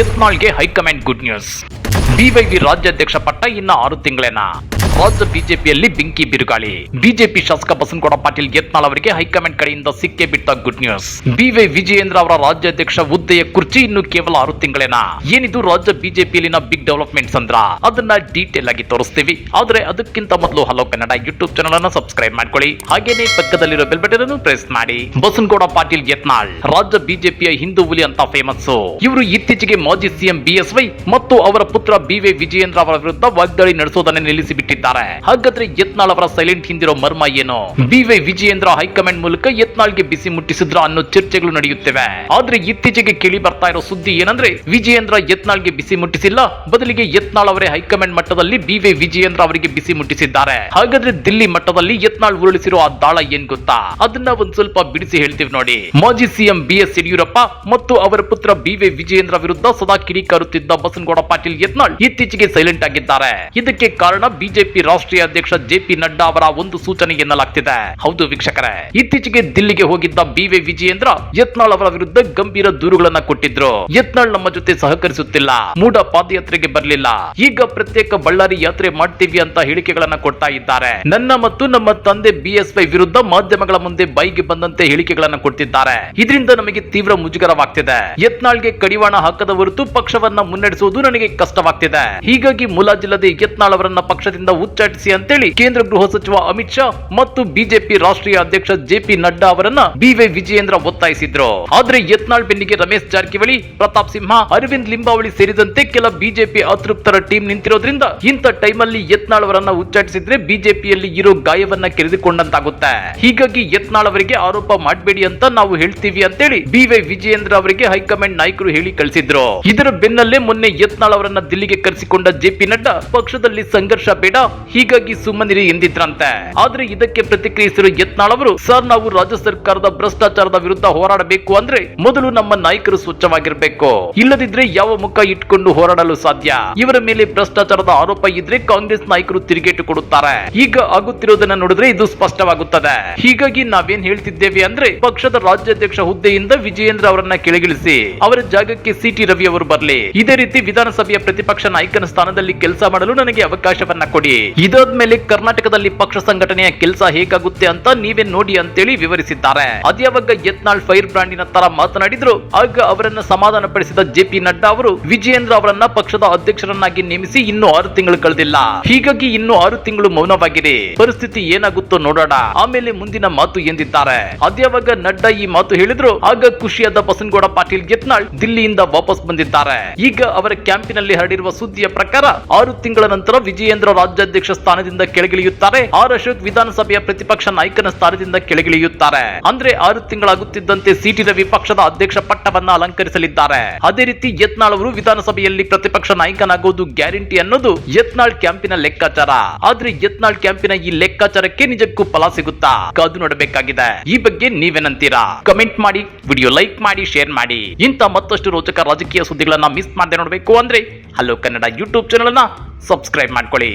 ಯತ್ನಾಳ್ಗೆ high command good news. BYV ರಾಜ್ಯಾಧ್ಯಕ್ಷ ಪಟ್ಟ ಇನ್ನ ಆರು ತಿಂಗಳೇನ? ರಾಜ್ಯ ಬಿಜೆಪಿಯಲ್ಲಿ ಬೆಂಕಿ ಬಿರುಗಾಳಿ. ಬಿಜೆಪಿ ಶಾಸಕ ಬಸನಗೌಡ ಪಾಟೀಲ್ ಯತ್ನಾಳ್ ಅವರಿಗೆ ಹೈಕಮಾಂಡ್ ಕಡೆಯಿಂದ ಸಿಕ್ಕೇ ಬಿಟ್ಟ ಗುಡ್ ನ್ಯೂಸ್. ಬಿವೈ ವಿಜಯೇಂದ್ರ ಅವರ ರಾಜ್ಯಾಧ್ಯಕ್ಷ ಹುದ್ದೆಯ ಕುರ್ಚಿ ಇನ್ನು ಕೇವಲ ಆರು ತಿಂಗಳೇನಾ? ಏನಿದು ರಾಜ್ಯ ಬಿಜೆಪಿಯಲ್ಲಿನ ಬಿಗ್ ಡೆವಲಪ್ಮೆಂಟ್ಸ್ ಅಂದ್ರ ಅದನ್ನ ಡೀಟೇಲ್ ಆಗಿ ತೋರಿಸ್ತೀವಿ. ಆದ್ರೆ ಅದಕ್ಕಿಂತ ಮೊದಲು ಹಲೋ ಕನ್ನಡ ಯೂಟ್ಯೂಬ್ ಚಾನಲ್ ಅನ್ನ ಸಬ್ಸ್ಕ್ರೈಬ್ ಮಾಡ್ಕೊಳ್ಳಿ. ಹಾಗೇನೆ ಪಕ್ಕದಲ್ಲಿರೋ ಬೆಲ್ ಬಟನ್ ಅನ್ನು ಪ್ರೆಸ್ ಮಾಡಿ. ಬಸನಗೌಡ ಪಾಟೀಲ್ ಯತ್ನಾಳ್, ರಾಜ್ಯ ಬಿಜೆಪಿಯ ಹಿಂದೂ ಹುಲಿ ಅಂತ ಫೇಮಸ್ ಇವರು ಇತ್ತೀಚೆಗೆ ಮಾಜಿ ಸಿಎಂ ಬಿಎಸ್ವೈ ಮತ್ತು ಅವರ ಪುತ್ರ ಬಿವೈ ವಿಜಯೇಂದ್ರ ಅವರ ವಿರುದ್ಧ ವಾಗ್ದಾಳಿ ನಡೆಸೋದನ್ನ ನಿಲ್ಲಿಸಿ ಬಿಟ್ಟಿದ್ದಾರೆ ಹಾಗಾದ್ರೆ ಯತ್ನಾಳ್ ಅವರ ಸೈಲೆಂಟ್ ಹಿಂದಿರೋ ಮರ್ಮ ಏನು? ಬಿವೈ ವಿಜಯೇಂದ್ರ ಹೈಕಮಾಂಡ್ ಮೂಲಕ ಯತ್ನಾಳ್ಗೆ ಬಿಸಿ ಮುಟ್ಟಿಸಿದ್ರ ಅನ್ನೋ ಚರ್ಚೆಗಳು ನಡೆಯುತ್ತಿವೆ. ಆದ್ರೆ ಇತ್ತೀಚೆಗೆ ಕೇಳಿ ಬರ್ತಾ ಇರೋ ಸುದ್ದಿ ಏನಂದ್ರೆ ವಿಜಯೇಂದ್ರ ಯತ್ನಾಳ್ಗೆ ಬಿಸಿ ಮುಟ್ಟಿಸಿಲ್ಲ ಬದಲಿಗೆ ಯತ್ನಾಳ್ ಅವರೇ ಹೈಕಮಾಂಡ್ ಮಟ್ಟದಲ್ಲಿ ಬಿವೈ ವಿಜಯೇಂದ್ರ ಅವರಿಗೆ ಬಿಸಿ ಮುಟ್ಟಿಸಿದ್ದಾರೆ. ಹಾಗಾದ್ರೆ ದಿಲ್ಲಿ ಮಟ್ಟದಲ್ಲಿ ಯತ್ನಾಳ್ ಉರುಳಿಸಿರೋ ಆ ದಾಳ ಏನ್ ಗೊತ್ತಾ? ಅದನ್ನ ಒಂದ್ ಸ್ವಲ್ಪ ಬಿಡಿಸಿ ಹೇಳ್ತೀವಿ ನೋಡಿ. ಮಾಜಿ ಸಿಎಂ ಬಿ ಎಸ್ ಯಡಿಯೂರಪ್ಪ ಮತ್ತು ಅವರ ಪುತ್ರ ಬಿವೈ ವಿಜಯೇಂದ್ರ ವಿರುದ್ಧ ಸದಾ ಕಿಡಿಕಾರುತ್ತಿದ್ದ ಬಸನಗೌಡ ಪಾಟೀಲ್ ಯತ್ನಾಳ್ ಇತ್ತೀಚೆಗೆ ಸೈಲೆಂಟ್ ಆಗಿದ್ದಾರೆ. ಇದಕ್ಕೆ ಕಾರಣ ಬಿಜೆಪಿ ರಾಷ್ಟ್ರೀಯ ಅಧ್ಯಕ್ಷ ಜೆ ಪಿ ನಡ್ಡಾ ಅವರ ಒಂದು ಸೂಚನೆ ಎನ್ನಲಾಗ್ತಿದೆ. ಹೌದು ವೀಕ್ಷಕರೇ, ಇತ್ತೀಚೆಗೆ ದಿಲ್ಲಿಗೆ ಹೋಗಿದ್ದ ಬಿವಿ ವಿಜಯೇಂದ್ರ ಯತ್ನಾಳ್ ಅವರ ವಿರುದ್ಧ ಗಂಭೀರ ದೂರುಗಳನ್ನ ಕೊಟ್ಟಿದ್ರು. ಯತ್ನಾಳ್ ನಮ್ಮ ಜೊತೆ ಸಹಕರಿಸುತ್ತಿಲ್ಲ ಮೂಡ ಪಾದಯಾತ್ರೆಗೆ ಬರಲಿಲ್ಲ. ಈಗ ಪ್ರತ್ಯೇಕ ಬಳ್ಳಾರಿ ಯಾತ್ರೆ ಮಾಡ್ತೀವಿ ಅಂತ ಹೇಳಿಕೆಗಳನ್ನ ಕೊಡ್ತಾ ಇದ್ದಾರೆ. ನನ್ನ ಮತ್ತು ನಮ್ಮ ತಂದೆ ಬಿಎಸ್ವೈ ವಿರುದ್ಧ ಮಾಧ್ಯಮಗಳ ಮುಂದೆ ಬೈಗೆ ಬಂದಂತೆ ಹೇಳಿಕೆಗಳನ್ನ ಕೊಡ್ತಿದ್ದಾರೆ ಇದರಿಂದ ನಮಗೆ ತೀವ್ರ ಮುಜುಗರವಾಗ್ತಿದೆ. ಯತ್ನಾಳ್ಗೆ ಕಡಿವಾಣ ಹಾಕದ ಹೊರತು ಪಕ್ಷವನ್ನ ಮುನ್ನಡೆಸುವುದು ನನಗೆ ಕಷ್ಟವಾಗ್ತಿದೆ. ಹೀಗಾಗಿ ಮುಲಾಜಿಲ್ಲದೆ ಯತ್ನಾಳ್ ಅವರನ್ನ ಪಕ್ಷದಿಂದ ಉಚ್ಚಾಟಿಸಿ ಅಂತೇಳಿ ಕೇಂದ್ರ ಗೃಹ ಸಚಿವ ಅಮಿತ್ ಶಾ ಮತ್ತು ಬಿಜೆಪಿ ರಾಷ್ಟ್ರೀಯ ಅಧ್ಯಕ್ಷ ಜೆಪಿ ನಡ್ಡಾ ಅವರನ್ನ ಬಿವೈ ವಿಜಯೇಂದ್ರ ಒತ್ತಾಯಿಸಿದ್ರು. ಆದ್ರೆ ಯತ್ನಾಳ್ ಬೆನ್ನಿಗೆ ರಮೇಶ್ ಜಾರಕಿಹೊಳಿ, ಪ್ರತಾಪ್ ಸಿಂಹ, ಅರವಿಂದ್ ಲಿಂಬಾವಳಿ ಸೇರಿದಂತೆ ಕೆಲ ಬಿಜೆಪಿ ಅತೃಪ್ತರ ಟೀಮ್ ನಿಂತಿರೋದ್ರಿಂದ ಇಂಥ ಟೈಮಲ್ಲಿ ಯತ್ನಾಳ್ ಅವರನ್ನ ಉಚ್ಚಾಟಿಸಿದ್ರೆ ಬಿಜೆಪಿಯಲ್ಲಿ ಇರೋ ಗಾಯವನ್ನ ಕೆರೆದುಕೊಂಡಂತಾಗುತ್ತೆ. ಹೀಗಾಗಿ ಯತ್ನಾಳ್ ಅವರಿಗೆ ಆರೋಪ ಮಾಡಬೇಡಿ ಅಂತ ನಾವು ಹೇಳ್ತೀವಿ ಅಂತೇಳಿ ಬಿವೈ ವಿಜಯೇಂದ್ರ ಅವರಿಗೆ ಹೈಕಮಾಂಡ್ ನಾಯಕರು ಹೇಳಿ ಕಳಿಸಿದ್ರು. ಇದರ ಬೆನ್ನಲ್ಲೇ ಮೊನ್ನೆ ಯತ್ನಾಳ್ ಅವರನ್ನ ದಿಲ್ಲಿಗೆ ಕರೆಸಿಕೊಂಡ ಜೆಪಿ ನಡ್ಡಾ ಪಕ್ಷದಲ್ಲಿ ಸಂಘರ್ಷ ಬೇಡ ಹೀಗಾಗಿ ಸುಮ್ಮನಿರಿ ಎಂದಿದ್ರಂತೆ. ಆದ್ರೆ ಇದಕ್ಕೆ ಪ್ರತಿಕ್ರಿಯಿಸಿರುವ ಯತ್ನಾಳ್ ಅವರು, ಸರ್, ನಾವು ರಾಜ್ಯ ಸರ್ಕಾರದ ಭ್ರಷ್ಟಾಚಾರದ ವಿರುದ್ಧ ಹೋರಾಡಬೇಕು ಅಂದ್ರೆ ಮೊದಲು ನಮ್ಮ ನಾಯಕರು ಸ್ವಚ್ಛವಾಗಿರ್ಬೇಕು. ಇಲ್ಲದಿದ್ರೆ ಯಾವ ಮುಖ ಇಟ್ಕೊಂಡು ಹೋರಾಡಲು ಸಾಧ್ಯ? ಇವರ ಮೇಲೆ ಭ್ರಷ್ಟಾಚಾರದ ಆರೋಪ ಇದ್ರೆ ಕಾಂಗ್ರೆಸ್ ನಾಯಕರು ತಿರುಗೇಟು ಕೊಡುತ್ತಾರೆ. ಈಗ ಆಗುತ್ತಿರೋದನ್ನ ನೋಡಿದ್ರೆ ಇದು ಸ್ಪಷ್ಟವಾಗುತ್ತದೆ. ಹೀಗಾಗಿ ನಾವೇನ್ ಹೇಳ್ತಿದ್ದೇವೆ ಅಂದ್ರೆ, ಪಕ್ಷದ ರಾಜ್ಯಾಧ್ಯಕ್ಷ ಹುದ್ದೆಯಿಂದ ವಿಜಯೇಂದ್ರ ಅವರನ್ನ ಕೆಳಗಿಳಿಸಿ, ಅವರ ಜಾಗಕ್ಕೆ ಸಿಟಿ ರವಿ ಅವರು ಬರಲಿ. ಇದೇ ರೀತಿ ವಿಧಾನಸಭೆಯ ಪ್ರತಿಪಕ್ಷ ನಾಯಕನ ಸ್ಥಾನದಲ್ಲಿ ಕೆಲಸ ಮಾಡಲು ನನಗೆ ಅವಕಾಶವನ್ನ ಕೊಡಿ. ಇದಾದ್ಮೇಲೆ ಕರ್ನಾಟಕದಲ್ಲಿ ಪಕ್ಷ ಸಂಘಟನೆಯ ಕೆಲಸ ಹೇಗಾಗುತ್ತೆ ಅಂತ ನೀವೇ ನೋಡಿ ಅಂತೇಳಿ ವಿವರಿಸಿದ್ದಾರೆ. ಅದ್ಯಾವಾಗ ಯತ್ನಾಳ್ ಫೈರ್ ಬ್ರಾಂಡಿನ ತರ ಮಾತನಾಡಿದ್ರು. ಆಗ ಅವರನ್ನ ಸಮಾಧಾನ ಪಡಿಸಿದ ಜೆಪಿ ನಡ್ಡಾ ಅವರು ವಿಜಯೇಂದ್ರ ಅವರನ್ನ ಪಕ್ಷದ ಅಧ್ಯಕ್ಷರನ್ನಾಗಿ ನೇಮಿಸಿ ಇನ್ನು ಆರು ತಿಂಗಳು ಕಳೆದಿಲ್ಲ. ಹೀಗಾಗಿ ಇನ್ನು ಆರು ತಿಂಗಳು ಮೌನವಾಗಿದೆ. ಪರಿಸ್ಥಿತಿ ಏನಾಗುತ್ತೋ ನೋಡೋಣ. ಆಮೇಲೆ ಮುಂದಿನ ಮಾತು ಎಂದಿದ್ದಾರೆ. ಅದ್ಯಾವಾಗ ನಡ್ಡಾ ಈ ಮಾತು ಹೇಳಿದ್ರು. ಆಗ ಖುಷಿಯಾದ ಬಸನಗೌಡ ಪಾಟೀಲ್ ಯತ್ನಾಳ್ ದಿಲ್ಲಿಯಿಂದ ವಾಪಸ್ ಬಂದಿದ್ದಾರೆ. ಈಗ ಅವರ ಕ್ಯಾಂಪಿನಲ್ಲಿ ಹರಡಿರುವ ಸುದ್ದಿಯ ಪ್ರಕಾರ ಆರು ತಿಂಗಳ ನಂತರ ವಿಜಯೇಂದ್ರ ರಾಜ್ಯಾಧ್ಯಕ್ಷ ಸ್ಥಾನದಿಂದ ಕೆಳಗಿಳಿಯುತ್ತಾರೆ. ಆರ್ ಅಶೋಕ್ ವಿಧಾನಸಭೆಯ ಪ್ರತಿಪಕ್ಷ ನಾಯಕನ ಸ್ಥಾನದಿಂದ ಕೆಳಗಿಳಿಯುತ್ತಾರೆ. ಅಂದ್ರೆ ಆರು ತಿಂಗಳಾಗುತ್ತಿದ್ದಂತೆ ಸಿಟಿ ರವಿ ಪಕ್ಷದ ಅಧ್ಯಕ್ಷ ಪಟ್ಟವನ್ನ ಅಲಂಕರಿಸಲಿದ್ದಾರೆ. ಅದೇ ರೀತಿ ಯತ್ನಾಳ್ ಅವರು ವಿಧಾನಸಭೆಯಲ್ಲಿ ಪ್ರತಿಪಕ್ಷ ನಾಯಕನಾಗುವುದು ಗ್ಯಾರಂಟಿ ಅನ್ನೋದು ಯತ್ನಾಳ್ ಕ್ಯಾಂಪಿನ ಲೆಕ್ಕಾಚಾರ. ಆದ್ರೆ ಯತ್ನಾಳ್ ಕ್ಯಾಂಪಿನ ಈ ಲೆಕ್ಕಾಚಾರಕ್ಕೆ ನಿಜಕ್ಕೂ ಫಲ ಸಿಗುತ್ತಾ? ಕಾದು ನೋಡಬೇಕಾಗಿದೆ. ಈ ಬಗ್ಗೆ ನೀವೇನಂತೀರಾ? ಕಮೆಂಟ್ ಮಾಡಿ, ವಿಡಿಯೋ ಲೈಕ್ ಮಾಡಿ, ಶೇರ್ ಮಾಡಿ. ಇಂತ ಮತ್ತಷ್ಟು ರೋಚಕ ರಾಜಕೀಯ ಸುದ್ದಿಗಳನ್ನ ಮಿಸ್ ಮಾಡದೆ ನೋಡಬೇಕು ಅಂದ್ರೆ ಹಲೋ ಕನ್ನಡ ಯೂಟ್ಯೂಬ್ ಚಾನಲ್ ಅನ್ನ ಸಬ್ಸ್ಕ್ರೈಬ್ ಮಾಡ್ಕೊಳ್ಳಿ.